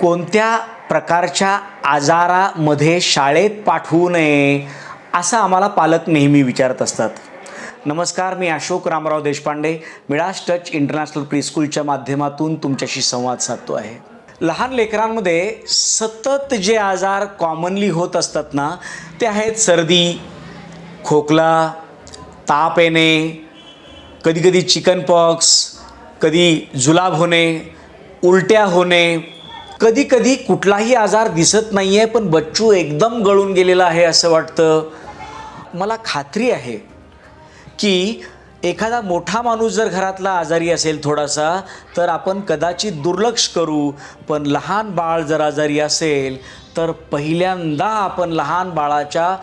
कोणत्या प्रकारच्या आजारामध्ये शाळेत पाठवू नये असं आम्हाला पालक नेहमी विचारत असतात. नमस्कार मी अशोक रामराव देशपांडे मिळास टच इंटरनॅशनल प्रीस्कूलच्या माध्यमातून तुमच्याशी संवाद साधतो आहे. लहान लेकरांमध्ये सतत जे आजार कॉमनली होत असतात ना ते आहेत सर्दी खोकला ताप येणे कधीकधी चिकन पॉक्स कधी जुलाब होणे उलट्या होणे कधी कधी कुठलाही आजार दिसत नाही आहे पण बच्चू एकदम गळून गेलेला आहे असं वाटतं. मला खात्री आहे की एखादा मोठा माणूस जर घरातला आजारी असेल थोडासा तर आपण कदाचित दुर्लक्ष करू. पण लहान बाळ जर आजारी असेल तर पहिल्यांदा आपण लहान बाळाच्या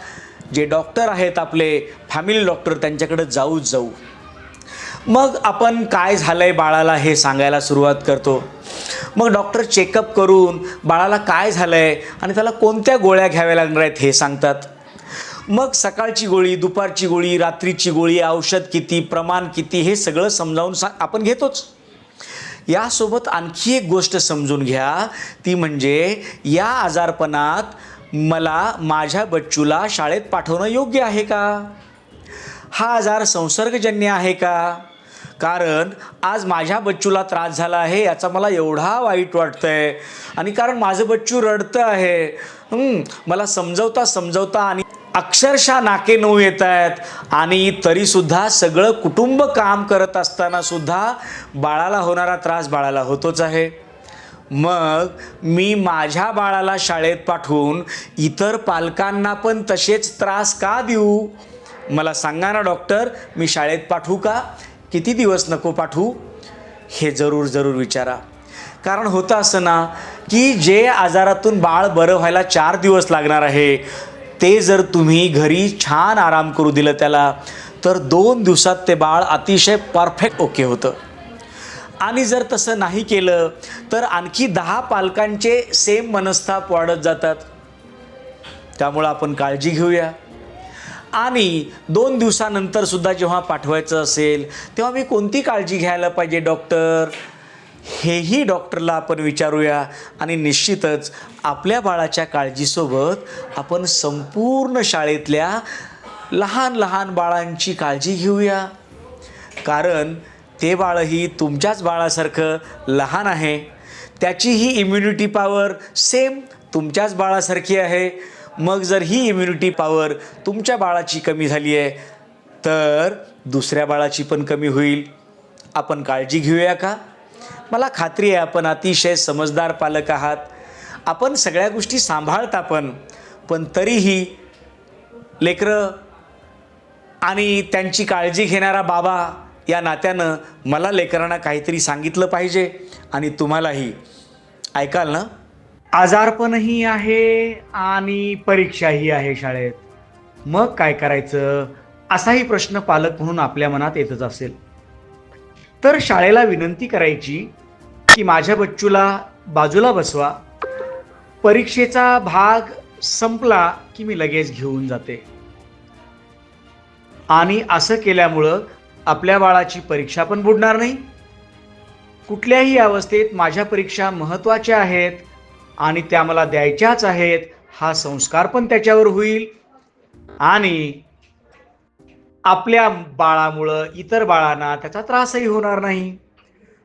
जे डॉक्टर आहेत आपले फॅमिली डॉक्टर त्यांच्याकडे जाऊच जाऊ. मग आपण काय झालं आहे बाळाला हे सांगायला सुरुवात करतो? मग डॉक्टर चेकअप करून बाळाला काय झालं आहे आणि त्याला कोणत्या गोळ्या घ्याव्या लागणार आहेत हे सांगतात. मग सकाळची गोळी दुपारची गोळी रात्रीची गोळी औषध किती प्रमाण किती हे सगळं समजावून सा आपण घेतोच. यासोबत आणखी एक गोष्ट समजून घ्या ती म्हणजे या आजारपणात मला माझ्या बच्चूला शाळेत पाठवणं योग्य आहे का? हा आजार संसर्गजन्य आहे का? कारण आज माझ्या बच्चूला त्रास झाला आहे याचा मला एवढा वाईट वाटतं आहे आणि कारण माझं बच्चू रडतं आहे. मला समजवता समजवता आणि अक्षरशः नाके नऊ येत आहेत. आणि तरीसुद्धा सगळं कुटुंब काम करत असताना सुद्धा बाळाला होणारा त्रास बाळाला होतोच आहे. मग मी माझ्या बाळाला शाळेत पाठवून इतर पालकांना पण तसेच त्रास का देऊ? मला सांगा ना डॉक्टर मी शाळेत पाठवू का? किती दिवस नको पाठवू? हे जरूर जरूर विचारा. कारण होतं असं ना की जे आजारातून बाळ बरं व्हायला चार दिवस लागणार आहे ते जर तुम्ही घरी छान आराम करू दिलं त्याला तर दोन दिवसात ते बाळ अतिशय परफेक्ट ओके होतं. आणि जर तसं नाही केलं तर आणखी दहा पालकांचे सेम मनस्ताप वाढत जातात. त्यामुळं आपण काळजी घेऊया. आणि दोन दिवसानंतर सुद्धा जेव्हा पाठवायचं असेल तेव्हा मी कोणती काळजी घ्यायला पाहिजे डॉक्टर? हेही डॉक्टरला आपण विचारूया आणि निश्चितच आपल्या बाळाच्या काळजीसोबत आपण संपूर्ण शाळेतल्या लहान लहान बाळांची काळजी घेऊया. कारण ते बाळही तुमच्याच बाळासारखं लहान आहे. त्याचीही इम्युनिटी पॉवर सेम तुमच्याच बाळासारखी आहे. मग जर ही इम्युनिटी पॉवर तुमच्या बाळाची कमी झाली आहे तर दुसऱ्या बाळाची पण कमी होईल. आपण काळजी घेऊया का? मला खात्री आहे आपण अतिशय समजदार पालक आहात. आपण सगळ्या गोष्टी सांभाळता पण पण तरीही लेकरं आणि त्यांची काळजी घेणारा बाबा या नात्यानं मला लेकरांना काहीतरी सांगितलं पाहिजे आणि तुम्हालाही. ऐकाल ना? आजारपणही आहे आणि परीक्षाही आहे शाळेत. मग काय करायचं? असाही प्रश्न पालक म्हणून आपल्या मनात येतच असेल. तर शाळेला विनंती करायची की माझ्या बच्चूला बाजूला बसवा. परीक्षेचा भाग संपला की मी लगेच घेऊन जाते. आणि असं केल्यामुळं आपल्या बाळाची परीक्षा पण बुडणार नाही. कुठल्याही अवस्थेत माझ्या परीक्षा महत्त्वाच्या आहेत. आणि त्या मला द्यायच्याच आहेत. हा संस्कार पण त्याच्यावर होईल. आणि आपल्या बाळामुळं इतर बाळांना त्याचा त्रासही होणार नाही.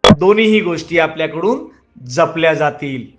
दोन्हीही गोष्टी आपल्याकडून जपल्या जातील.